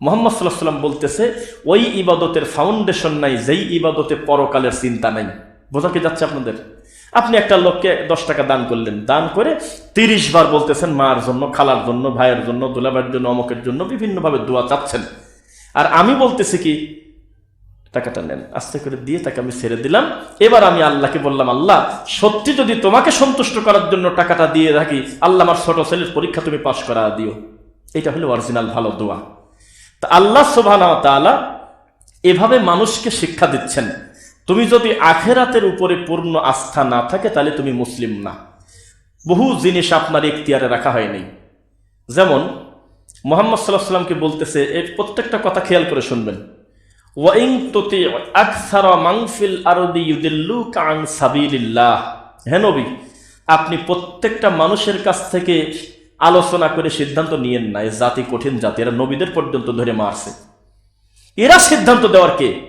মোহাম্মদ সাল্লাহ সাল্লাম বলতেছে, ওই ইবাদতের ফাউন্ডেশন নাই, যেই ইবাদতে পরকালের চিন্তা নাই। বোঝা কি যাচ্ছে আপনাদের? আপনি একটা লোককে দশ টাকা দান করলেন, দান করে তিরিশ বার বলতেছেন, মার জন্য, খালার জন্য, ভাইয়ের জন্য, দুলাভাইয়ের জন্য, অমকের জন্য বিভিন্নভাবে দোয়া চাচ্ছেন। আর আমি বলতেছি কি, টাকাটা নেন, আস্তে করে দিয়ে তাকে আমি ছেড়ে দিলাম। এবার আমি আল্লাহকে বললাম, আল্লাহ, সত্যি যদি তোমাকে সন্তুষ্ট করার জন্য টাকাটা দিয়ে থাকি আল্লাহ আমার ছোট ছেলের পরীক্ষা তুমি পাশ করা দিও। এটা হলো অরিজিনাল ভালো দোয়া। তা আল্লাহ তাআলা এভাবে মানুষকে শিক্ষা দিচ্ছেন। তুমি যদি আখেরাতের উপরে পূর্ণ আস্থা না থাকে, তাহলে তুমি মুসলিম না। বহু জিনিস আপনার এখতিয়ারে রাখা হয়নি। যেমন, মোহাম্মদ সাল্লাহ সাল্লামকে বলতেছে এই প্রত্যেকটা কথা খেয়াল করে শুনবেন। ওয়াইং তুতি মাংফিল আরদি ইউদিল্লুকা আন সাবিলিল্লাহ। হে নবী, আপনি প্রত্যেকটা মানুষের কাছ থেকে আলোচনা করে সিদ্ধান্ত নিয়েন না এ জাতি কঠিন জাতি, এরা নবীদের পর্যন্ত ধরে মারছে। এরা সিদ্ধান্ত দেওয়ার কে?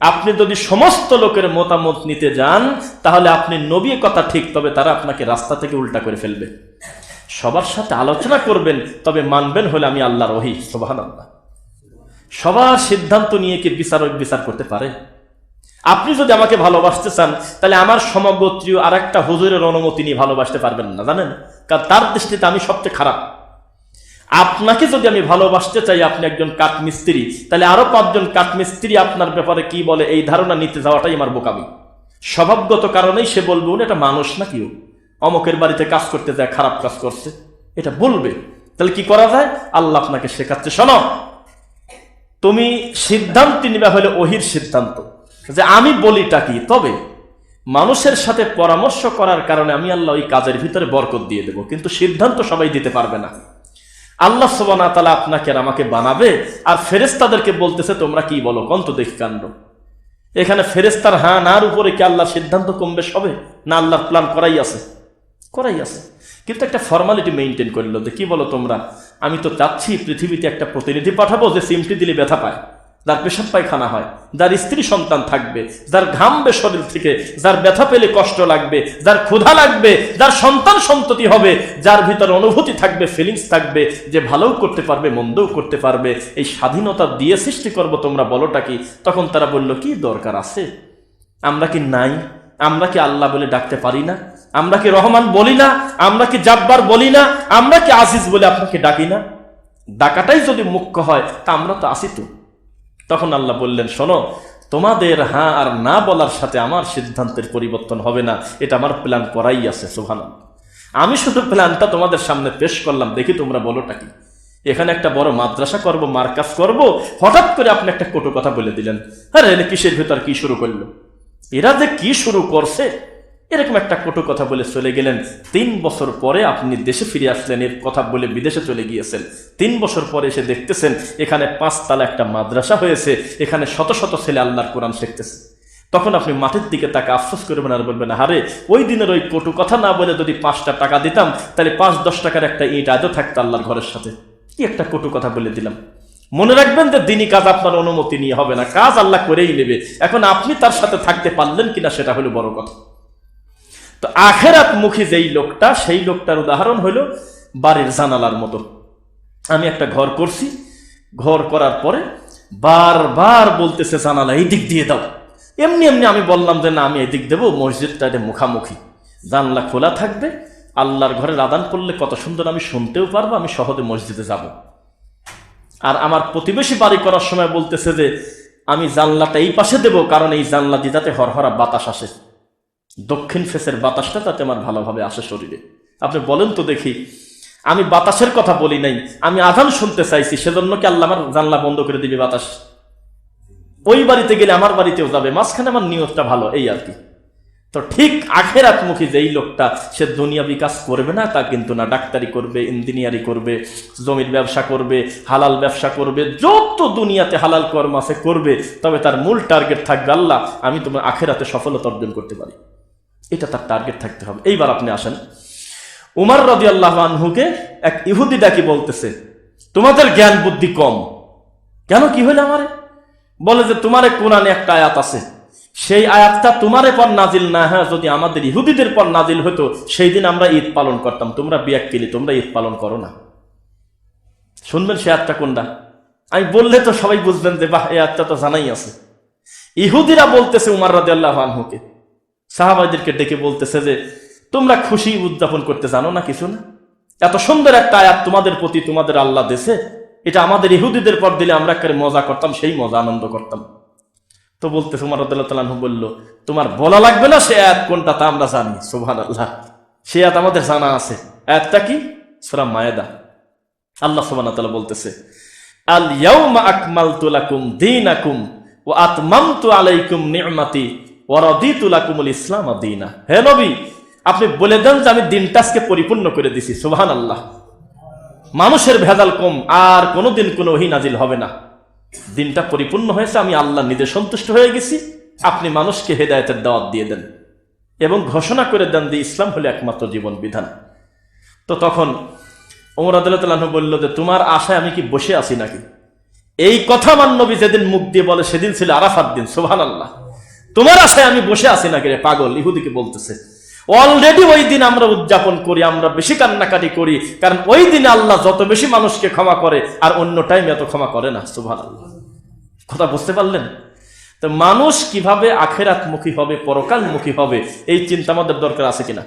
আপনি যদি সমস্ত লোকের মতামত নিতে যান, তাহলে আপনি নবী কথা ঠিক, তবে তারা আপনাকে রাস্তা থেকে উল্টা করে ফেলবে। সবার সাথে আলোচনা করবেন, তবে মানবেন হলে আমি আল্লাহ রহি সোবাহান আল্লাহ সবার সিদ্ধান্ত নিয়ে কি বিচারক বিচার করতে পারে? আপনি যদি আমাকে ভালোবাসতে চান, তাহলে আমার সমগোত্রীয় আর একটা হুজুরের অনুমতি নিয়ে ভালোবাসতে পারবেন না, জানেন? কারণ তার দৃষ্টিতে আমি সবচেয়ে খারাপ। আপনাকে যদি আমি ভালোবাসতে চাই, আপনি একজন কাঠমিস্ত্রি, তাহলে আরও পাঁচজন কাঠমিস্ত্রি আপনার ব্যাপারে কি বলে, এই ধারণা নিতে যাওয়াটাই আমার বোকামি। স্বভাবগত কারণেই সে বলবে, উনি এটা মানুষ না কেউ অমকের বাড়িতে কাজ করতে যায়, খারাপ কাজ করছে। এটা বলবে। তাহলে কি করা যায়? আল্লাহ আপনাকে শেখাচ্ছে, শোনো। তুমি সিদ্ধান্ত নিবে হলে ওহির সিদ্ধান্ত। যে আমি বলিটা কি? তবে মানুষের সাথে পরামর্শ করার কারণে আমি আল্লাহ ওই কাজের ভিতরে বরকত দিয়ে দেব, কিন্তু সিদ্ধান্ত সবাই দিতে পারবে না। আল্লাহ সোবানা তালা আপনাকে আর আমাকে বানাবে, আর ফেরেস্তাদেরকে বলতেছে, তোমরা কি বলো? কন্ত দেখি কাণ্ড। এখানে ফেরেস্তার হ্যাঁ নার উপরে কি আল্লাহর সিদ্ধান্ত কমবে সবে না আল্লাহর প্ল্যান করাই আছে। করাই আছে। কিন্তু একটা ফর্মালিটি মেনটেন করল যে, কি বলো তোমরা? আমি তো চাচ্ছি পৃথিবীতে একটা প্রতিনিধি পাঠাবো যে সিমটি দিলে ব্যথা পায়। যার পেশাব পায়খানা হয়, যার স্ত্রী সন্তান থাকবে, যার ঘামবে শরীর থেকে, যার ব্যথা পেলে কষ্ট লাগবে, যার ক্ষুধা লাগবে, যার সন্তান সন্ততি হবে, যার ভিতর অনুভূতি থাকবে ফিলিংস থাকবে, যে ভালোও করতে পারবে, মন্দও করতে পারবে, এই স্বাধীনতা দিয়ে সৃষ্টি করব তোমরা বলোটা কি? তখন তারা বলল, কি দরকার আছে? আমরা কি নাই? আমরা কি আল্লাহ বলে ডাকতে পারি না? আমরা কি রহমান বলি না? আমরা কি জাব্বার বলি না? আমরা কি আসিস বলে আপনাকে ডাকি না? ডাকাটাই যদি মুখ্য হয়, তা আমরা তো আসি তো। তখন আল্লাহ বললেন, শোনো, তোমাদের হ্যাঁ আর না বলার সাথে আমার সিদ্ধান্তের পরিবর্তন হবে না। এটা আমার প্ল্যান করাই আছে সোহান আমি শুধু প্ল্যানটা তোমাদের সামনে পেশ করলাম, দেখি তোমরা বলোটা কি। এখানে একটা বড় মাদ্রাসা করব মার্কাস করব, হঠাৎ করে আপনি একটা কটু কথা বলে দিলেন। এনে কিসের ভেতর কি শুরু করল? এরা যে কি শুরু করছে? এরকম একটা কটু কথা বলে চলে গেলেন। তিন বছর পরে আপনি দেশে ফিরে আসলেন, এর কথা বলে বিদেশে চলে গিয়েছেন। তিন বছর পরে এসে দেখতেছেন, এখানে পাঁচতলা একটা মাদ্রাসা হয়েছে, এখানে শত শত ছেলে আল্লাহর কোরআন শিখতেছে। তখন আপনি মাঠের দিকে তাকে আফসোস করবেন আর বলবেন হারে ওই দিনের ওই কটু কথা না বলে যদি পাঁচটা টাকা দিতাম, তাহলে পাঁচ দশ টাকার একটা ইট আজও থাকতো আল্লাহর ঘরের সাথে। কি একটা কটু কথা বলে দিলাম। মনে রাখবেন যে দিনই কাজ আপনার অনুমতি নিয়ে হবে না, কাজ আল্লাহ করেই নেবে। এখন আপনি তার সাথে থাকতে পারলেন কিনা সেটা হলো বড় কথা। তো আখেরাত মুখী যেই লোকটা, সেই লোকটার উদাহরণ হলো বাড়ির জানালার মতো। আমি একটা ঘর করছি, ঘর করার পরে বারবার বলতেছে, জানালা এই দিক দিয়ে দাও। এমনি এমনি আমি বললাম যে, না, আমি এদিক দেবো, মসজিদটা এটা মুখামুখি। জানলা খোলা থাকবে, আল্লাহর ঘরে আদান করলে কত সুন্দর আমি শুনতেও পারব, আমি সহজে মসজিদে যাব। আর আমার প্রতিবেশী বাড়ি করার সময় বলতেছে যে, আমি জানলাটা এই পাশে দেবো, কারণ এই জানলা দিয়ে যাতে হরহরা বাতাস আসে। দক্ষিণ ফেসের বাতাসটা তাতে আমার ভালোভাবে আসে শরীরে। আপনি বলেন তো দেখি, আমি বাতাসের কথা বলি নাই, আমি আধান শুনতে চাইছি, সেজন্য কি আল্লাহ আমার জানলা বন্ধ করে দিবে বাতাস? ওই বাড়িতে গেলে আমার বাড়িতেও যাবে, মাঝখানে আমার নিয়তটা ভালো, এই আর কি। তো ঠিক আখের আত্মুখী যেই লোকটা, সে দুনিয়া বিকাশ করবে না, তা কিন্তু না, ডাক্তারি করবে, ইঞ্জিনিয়ারি করবে, জমির ব্যবসা করবে, হালাল ব্যবসা করবে, যত দুনিয়াতে হালাল কর্ম আছে করবে, তবে তার মূল টার্গেট থাকবে আল্লাহ, আমি তোমার আখেরাতে সফলতা অর্জন করতে পারি। এটা তার টার্গেট থাকতে হবে। এইবার আপনি আসেন। উমার রদি আল্লাহ আনহুকে এক ইহুদি ডাকি বলতেছে, তোমাদের জ্ঞান বুদ্ধি কম। কেন? কি হইলে আমারে? বলে যে, তোমারে কোরআনে একটা আয়াত আছে। সেই আয়াতটা তোমারে পর নাজিল না হ্যাঁ যদি আমাদের ইহুদিদের পর নাজিল হতো সেই দিন আমরা ঈদ পালন করতাম। তোমরা বিয়াক কিলি তোমরা ঈদ পালন করো না। শুনবেন সে আয়াতটা কোনটা? আমি বললে তো সবাই বুঝবেন যে, বাহ, এই আয়াতটা তো জানাই আছে। ইহুদিরা বলতেছে উমার রাজি আল্লাহ আনহুকে সাহাবাইদেরকে ডেকে বলতেছে যে, তোমরা খুশি উদযাপন করতে জানো না কিছু না? এত সুন্দর একটা আয়াত তোমাদের প্রতি তোমাদের আল্লাহ দেশে এটা আমাদের ইহুদিদের পর দিলে আমরা করে মজা করতাম, সেই মজা আনন্দ করতাম। তো রাদিয়াল্লাহু তাআলা আনহু বলল, তোমার বলা লাগবে না সে আয়াত কোনটা তা আমরা জানি। সুবহানাল্লাহ। সে আয়াত আমাদের জানা আছে। আয়াতটা কি? সূরা মায়েদা। আল্লাহ ওয়া তাআলা বলতেছে আল ইয়াউমা আকমালতু লাকুম দিন আকুম ও আলাইকুম নি'মাতি আলাইকুম রাদিতু লাকুমুল ইসলাম দীনা হে নবী, আপনি বলে দেন যে আমি দিনটা পরিপূর্ণ করে দিছি, সুবহানাল্লাহ। মানুষের ভেজাল কম, আর কোনোদিন কোনো ওহী নাজিল হবে না। দিনটা পরিপূর্ণ হয়েছে, আমি আল্লাহ নিজে সন্তুষ্ট হয়ে গেছি, আপনি মানুষকে হেদায়েতের দাওয়াত দিয়ে দেন এবং ঘোষণা করে দেন যে ইসলাম হলে একমাত্র জীবন বিধান। তো তখন ওমর আদালতাল্লাহ বলল যে, তোমার আশায় আমি কি বসে আছি নাকি? এই কথা আমার নবী যেদিন মুখ দিয়ে বলে, সেদিন ছিল আরাফাত দিন সোহান আল্লাহ তোমার আশায় আমি বসে আছি নাকি রে পাগল? ইহুদিকে বলতেছে। অলরেডি ওই দিন আমরা উদযাপন করি, আমরা বেশি কান্নাকাটি করি, কারণ ওই দিনে আল্লাহ যত বেশি মানুষকে ক্ষমা করে, আর অন্য টাইমে এত ক্ষমা করে না সুভান কথা বুঝতে পারলেন? তো মানুষ কীভাবে আখেরাতমুখী হবে, পরকালমুখী হবে, এই চিন্তা আমাদের দরকার আছে কিনা?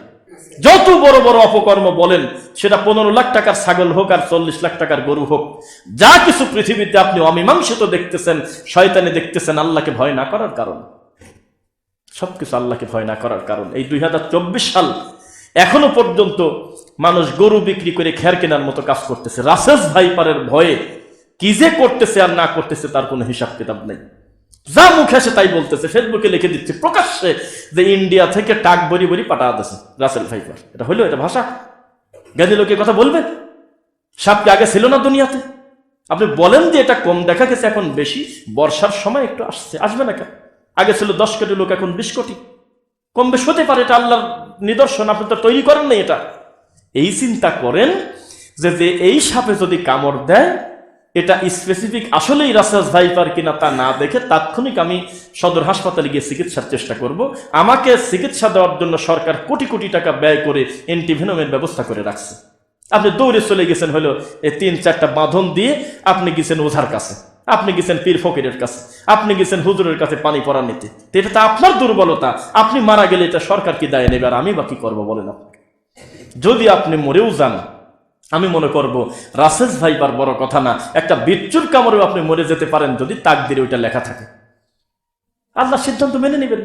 যত বড় বড় অপকর্ম বলেন, সেটা পনেরো লাখ টাকার ছাগল হোক আর চল্লিশ লাখ টাকার গরু হোক, যা কিছু পৃথিবীতে আপনি অমীমাংসিত দেখতেছেন, শয়তানি দেখতেছেন, আল্লাহকে ভয় না করার কারণ। সবকিছু আল্লাহকে ভয় না করার কারণ। এই দুই হাজার চব্বিশ সাল এখনও পর্যন্ত মানুষ গরু বিক্রি করে খের কেনার মতো কাজ করতেছে। রাসেস ভাইপারের ভয়ে কি যে করতেছে আর না করতেছে তার কোনো হিসাব কিতাব নেই। যা মুখে আসে তাই বলতেছে। ফেসবুকে লিখে দিচ্ছে, প্রকাশ্যে যে ইন্ডিয়া থেকে টাক বরি বরি পাঠা দিচ্ছে রাসেল ভাইপার। এটা হইল এটা ভাষা। জ্ঞানী লোকে কথা বলবে সাপ কি আগে ছিল না দুনিয়াতে? আপনি বলেন যে এটা কম দেখা গেছে, এখন বেশি। বর্ষার সময় একটু আসছে। আসবে না কেন? আগে ছিল দশ কোটি লোক, এখন বিশ কোটি। কম বেশ হতে পারে, এটা আল্লাহর নিদর্শন, আপনি তো তৈরি করেন না এটা। এই চিন্তা করেন যে যে এই সাপে যদি কামড় দেয়, এটা স্পেসিফিক আসলেই রাসাস ভাইপার কিনা তা না দেখে তাৎক্ষণিক আমি সদর হাসপাতালে গিয়ে চিকিৎসার চেষ্টা করব। আমাকে চিকিৎসা দেওয়ার জন্য সরকার কোটি কোটি টাকা ব্যয় করে এন্টিভেনমের ব্যবস্থা করে রাখছে। আপনি দৌড়ে চলে গেছেন হলো এই তিন চারটা বাঁধন দিয়ে আপনি গেছেন ওঝার কাছে। আপনি গেছেন পীর ফকিরের কাছে, আপনি গেছেন হুজুরের কাছে পানি পড়া নিতে। এটা তো আপনার দুর্বলতা, আপনি মারা গেলে এটা সরকার কি দায় নেবে আর আমি বা কি করব বলেন আপনাকে? যদি আপনি মরেও যান, আমি মনে করব রাসেস ভাইবার বড় কথা না, একটা বিচ্ছুর কামড়েও আপনি মরে যেতে পারেন যদি তাক তাকদিরে ওইটা লেখা থাকে। আল্লাহ সিদ্ধান্ত মেনে নেবেন।